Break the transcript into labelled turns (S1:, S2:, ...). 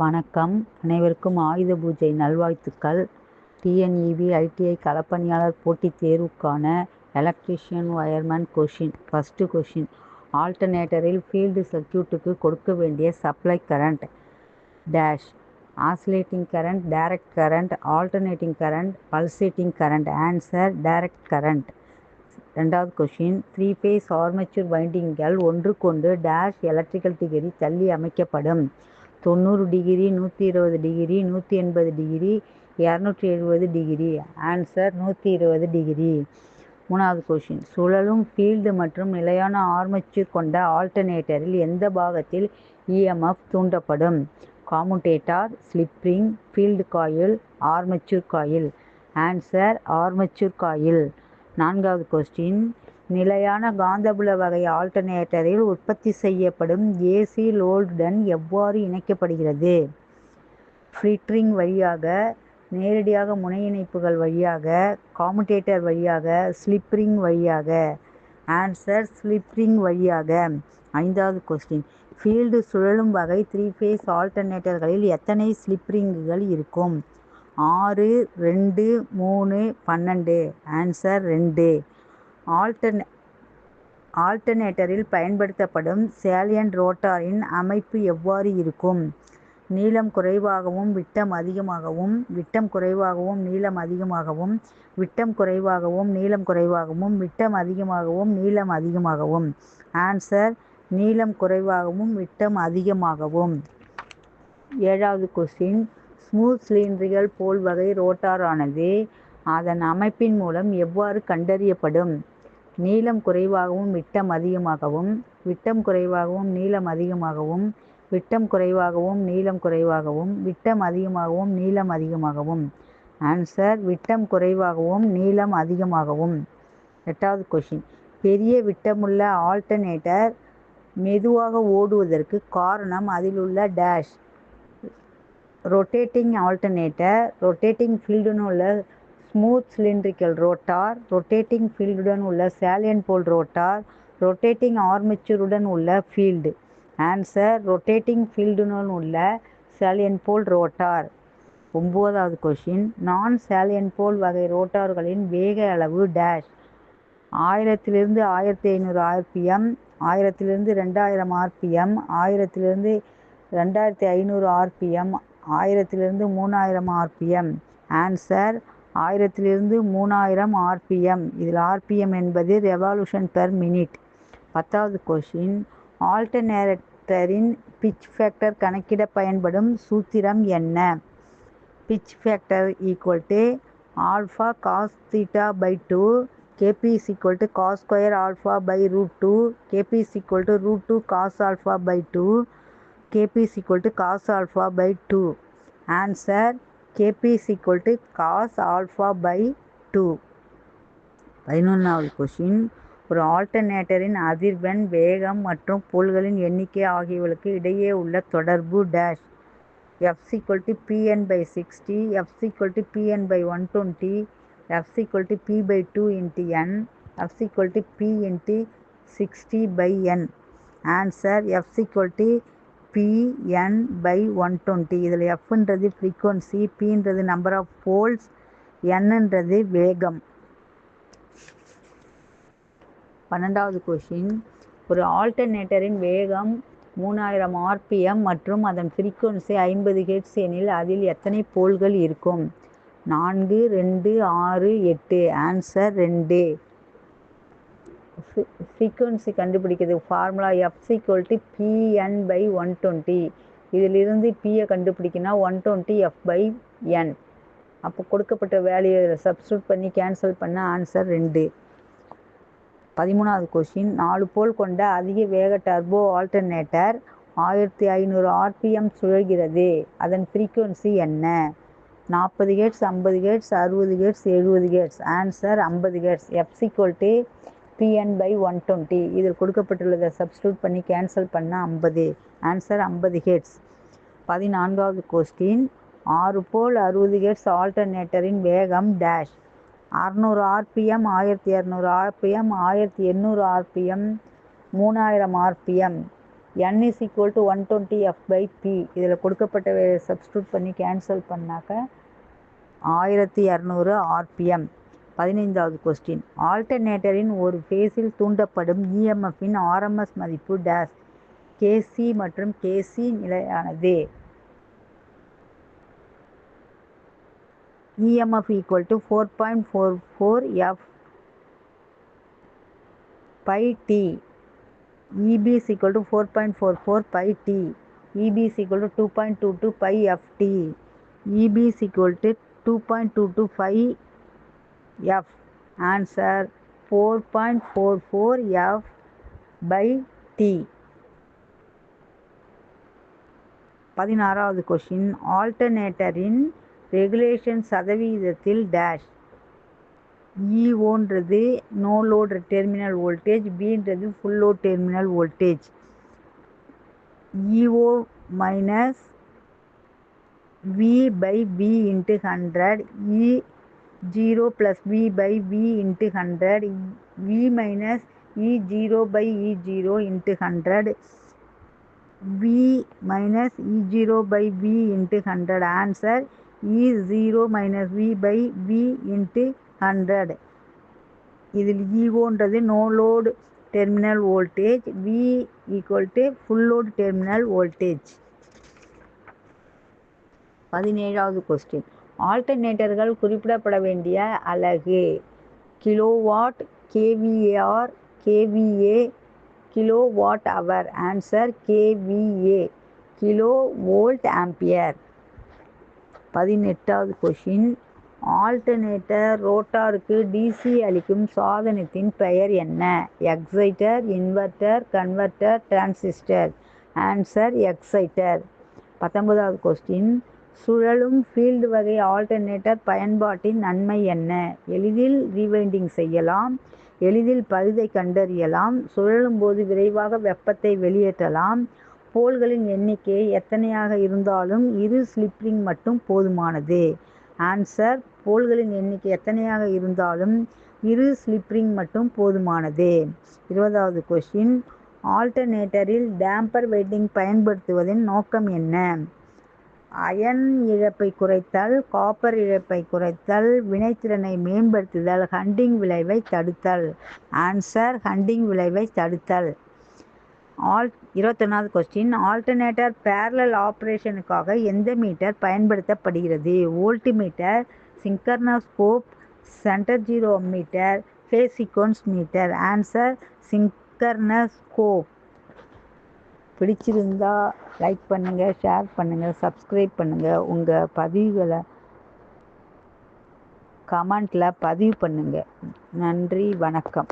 S1: வணக்கம். அனைவருக்கும் ஆயுத பூஜை நல்வாழ்த்துக்கள். டிஎன்இபி ஐடிஐ களப்பணியாளர் போட்டித் தேர்வுக்கான electrician wireman question first question ஆல்டர்னேட்டரில் field சர்க்கியூட்டுக்கு கொடுக்க வேண்டிய supply current dash oscillating current direct current alternating current pulsating current answer direct current ரெண்டாவது கொஷின் த்ரீ ஃபேஸ் ஆர்மேச்சர் வைண்டிங்கள் கொண்டு டேஷ் எலக்ட்ரிக்கல் டிகிரி தள்ளி அமைக்கப்படும். தொண்ணூறு டிகிரி நூற்றி இருபது டிகிரி நூற்றி எண்பது டிகிரி இரநூற்றி எழுபது டிகிரி. ஆன்சர் நூற்றி இருபது டிகிரி. மூணாவது கொஷின் சுழலும் ஃபீல்டு மற்றும் நிலையான ஆர்மச்சூர் கொண்ட ஆல்டர்னேட்டரில் எந்த பாகத்தில் இஎம்எஃப் தூண்டப்படும்? Commutator slip ring field coil armature coil answer armature coil நான்காவது கொஸ்டின் நிலையான காந்தபுல வகை ஆல்டர்னேட்டரில் உற்பத்தி செய்யப்படும் ஏசி லோடுடன் எவ்வாறு இணைக்கப்படுகிறது? ஃபில்டரிங் வழியாக நேரடியாக முனை இணைப்புகள் வழியாக காமுடேட்டர் வழியாக ஸ்லிப்ரிங் வழியாக. ஆன்சர் ஸ்லிப்ரிங் வழியாக. ஐந்தாவது கொஸ்டின் ஃபீல்டு சுழலும் வகை த்ரீ ஃபேஸ் ஆல்டர்னேட்டர்களில் எத்தனை ஸ்லிப்ரிங்குகள் இருக்கும்? ஆறு ரெண்டு மூணு பன்னெண்டு. ஆன்சர் ரெண்டு. ஆல்டர்னே ஆல்டர்னேட்டரில் பயன்படுத்தப்படும் சேலியன் ரோட்டாரின் அமைப்பு எவ்வாறு இருக்கும்? நீளம் குறைவாகவும் விட்டம் அதிகமாகவும் விட்டம் குறைவாகவும் நீளம் அதிகமாகவும் விட்டம் குறைவாகவும் நீளம் குறைவாகவும் விட்டம் அதிகமாகவும் நீளம் அதிகமாகவும். ஆன்சர் நீளம் குறைவாகவும் விட்டம் அதிகமாகவும். ஏழாவது கொஸ்டின் ஸ்மூத் சிலிண்டர்கள் போல் வகை ரோட்டாரானது அதன் அமைப்பின் மூலம் எவ்வாறு கண்டறியப்படும்? நீளம் குறைவாகவும் விட்டம் அதிகமாகவும் விட்டம் குறைவாகவும் நீளம் அதிகமாகவும் விட்டம் குறைவாகவும் நீளம் குறைவாகவும் விட்டம் அதிகமாகவும் நீளம் அதிகமாகவும். ஆன்சர் விட்டம் குறைவாகவும் நீளம் அதிகமாகவும். எட்டாவது கொஷின் பெரிய விட்டமுள்ள ஆல்டர்னேட்டர் மெதுவாக ஓடுவதற்கு காரணம் அதில் உள்ள டேஷ் ரொட்டேட்டிங் ஆல்டர்னேட்டர் ரொட்டேட்டிங் ஃபீல்டுன்னு உள்ள ஸ்மூத் சிலிண்ட்ரிக்கல் ரோட்டார் ரொட்டேட்டிங் ஃபீல்டுடன் உள்ள சேலியன் போல் ரோட்டார் ரொட்டேட்டிங் ஆர்மிச்சருடன் உள்ள ஃபீல்டு ஆன்சர் ரொட்டேட்டிங் ஃபீல்டுடன் உள்ள சேலியன் போல் ரோட்டார் ஒம்போதாவது கொஷின் நான் சேலியன் போல் வகை ரோட்டார்களின் வேக அளவு டேஷ் ஆயிரத்திலிருந்து ஆயிரத்தி ஐநூறு ஆர்பிஎம் ஆயிரத்திலிருந்து ரெண்டாயிரம் ஆர்பிஎம் ஆயிரத்திலிருந்து ரெண்டாயிரத்தி ஐநூறு ஆர்பிஎம் ஆயிரத்திலிருந்து மூணாயிரம் ஆர்பிஎம் ஆன்சர் ஆயிரத்திலிருந்து மூணாயிரம் ஆர்பிஎம். இதில் ஆர்பிஎம் என்பது ரெவால்யூஷன் பெர் மினிட் பத்தாவது கொஷின் ஆல்டர்னேட்டரின் பிச் ஃபேக்டர் கணக்கிட பயன்படும் சூத்திரம் என்ன? Pitch factor equal to alpha cos theta by two KP is equal to cos square alpha by root two KP is equal to root two cos alpha by two kp is equal to cos alpha by 2 kp is equal to cos alpha by 2 பதினொன்றாவது question ஒரு ஆல்டர்னேட்டரின் அதிர்வெண் வேகம் மற்றும் புல்களின் எண்ணிக்கை ஆகியவர்களுக்கு இடையே உள்ள தொடர்பு dash F equal to PN by sixty F equal to PN by one twenty F equal to P by two into N F equal to P into sixty by N answer F equal to PN by one twenty இதில் எஃப்ன்றது frequency பின்றது number of poles என்னன்றது வேகம். பன்னெண்டாவது question ஒரு ஆல்டர்னேட்டரின் வேகம் மூணாயிரம் RPM மற்றும் அதன் ஃப்ரீக்குவன்சி ஐம்பது ஹெட்ஸ் எனில் அதில் எத்தனை போல்கள் இருக்கும்? நான்கு ரெண்டு ஆறு எட்டு. ஆன்சர் ரெண்டு. ஃப்ரீக்குவன்சி கண்டுபிடிக்கிறது. Formula F equal to PN by one twenty இதிலிருந்து பியை கண்டுபிடிக்கினா one twenty F by N அப்போ கொடுக்கப்பட்ட வேல்யூ சப்ஸ்டியூட் பண்ணி கேன்சல் பண்ண ஆன்சர் ரெண்டு. பதிமூணாவது கொஷின் நாலு போல் கொண்ட அதிக வேக டர்போ ஆல்டர்னேட்டர் ஆயிரத்தி ஐநூறு ஆர்பிஎம் சுழல்கிறது. அதன் ஃப்ரீக்குவன்சி என்ன? நாற்பது கேட்ஸ் ஐம்பது கேட்ஸ் அறுபது கேட்ஸ் எழுபது கேட்ஸ் ஆன்சர் ஐம்பது Gates F to PN by one twenty இதில் கொடுக்கப்பட்டுள்ளதை சப்ஸ்டியூட் பண்ணி கேன்சல் பண்ண ஐம்பது. ஆன்சர் ஐம்பது ஹெட்ஸ் பதினான்காவது கொஸ்டின் ஆறு போல் அறுபது ஹெட்ஸ் ஆல்டர்னேட்டரின் வேகம் டேஷ் அறநூறு ஆர்பிஎம் ஆயிரத்தி இரநூறு ஆர்பிஎம் ஆயிரத்தி எண்ணூறு ஆர்பிஎம் மூணாயிரம் RPM N is equal to one twenty F by P இதில் கொடுக்கப்பட்ட சப்ஸ்டியூட் பண்ணி கேன்சல் பண்ணாக்க ஆயிரத்தி இரநூறு ஆர்பிஎம் பதினைந்தாவது கொஸ்டின் ஆல்டர்னேட்டரின் ஒரு ஃபேஸில் தூண்டப்படும் இஎம்எஃப்பின் ஆர்எம்எஸ் மதிப்பு டேஸ் கேசி மற்றும் கேசி நிலையானது. EMF equal to four point four four F by T EP is equal to four point four four by T EP is equal to two point two two by F F answer four point four four F by T பதினாறாவது question ஆல்டர்னேட்டரின் regulation சதவீதத்தில் dash இஓன்றது no load terminal voltage பின்றது full load terminal voltage EO minus V by P into hundred E zero plus V by V into hundred V minus E zero by E zero into hundred V minus E zero by V into hundred answer E zero minus V by V into hundred இதில் ஈஓன்றது no load terminal voltage V equal to full load terminal voltage பதினேழாவது question ஆல்டர்னேட்டர்கள் குறிப்பிடப்பட வேண்டிய அலகு. Kilowatt KVAR KVA kilo watt hour answer KVA kilo volt ampere பதினெட்டாவது question alternator ரோட்டாருக்கு DC அளிக்கும் சாதனத்தின் பெயர் என்ன? Exciter inverter converter transistor answer exciter பத்தொன்பதாவது கொஸ்டின் சுழலும் ஃபீல்டு வகை ஆல்டர்னேட்டர் பயன்பாட்டின் நன்மை என்ன? எளிதில் ரீவைண்டிங் செய்யலாம். எளிதில் பழுதை கண்டறியலாம். சுழலும் போது விரைவாக வெப்பத்தை வெளியேற்றலாம். போல்களின் எண்ணிக்கை எத்தனையாக இருந்தாலும் இரு ஸ்லிப்ரிங் மட்டும் போதுமானது. ஆன்சர் போல்களின் எண்ணிக்கை எத்தனையாக இருந்தாலும் இரு ஸ்லிப்ரிங் மட்டும் போதுமானது. இருபதாவது கொஷின் ஆல்டர்னேட்டரில் டேம்பர் வெயிட்டிங் பயன்படுத்துவதன் நோக்கம் என்ன? அயன் இழப்பை குறைத்தல் காப்பர் இழப்பை குறைத்தல் வினைத்திறனை மேம்படுத்துதல் ஹண்டிங் விளைவை தடுத்தல். ஆன்சர் ஹண்டிங் விளைவை தடுத்தல். ஆல் இருபத்தொன்னாவது கொஸ்டின் ஆல்டர்னேட்டர் பேரலல் ஆப்ரேஷனுக்காக எந்த மீட்டர் பயன்படுத்தப்படுகிறது? Volt meter synchroscope centre zero meter phase sequence meter answer synchroscope பிடிச்சிருந்தா லைக் பண்ணுங்கள் ஷேர் பண்ணுங்கள் சப்ஸ்கிரைப் பண்ணுங்கள் உங்கள் பதிவுகளை கமெண்டில் பதிவு பண்ணுங்கள் நன்றி வணக்கம்.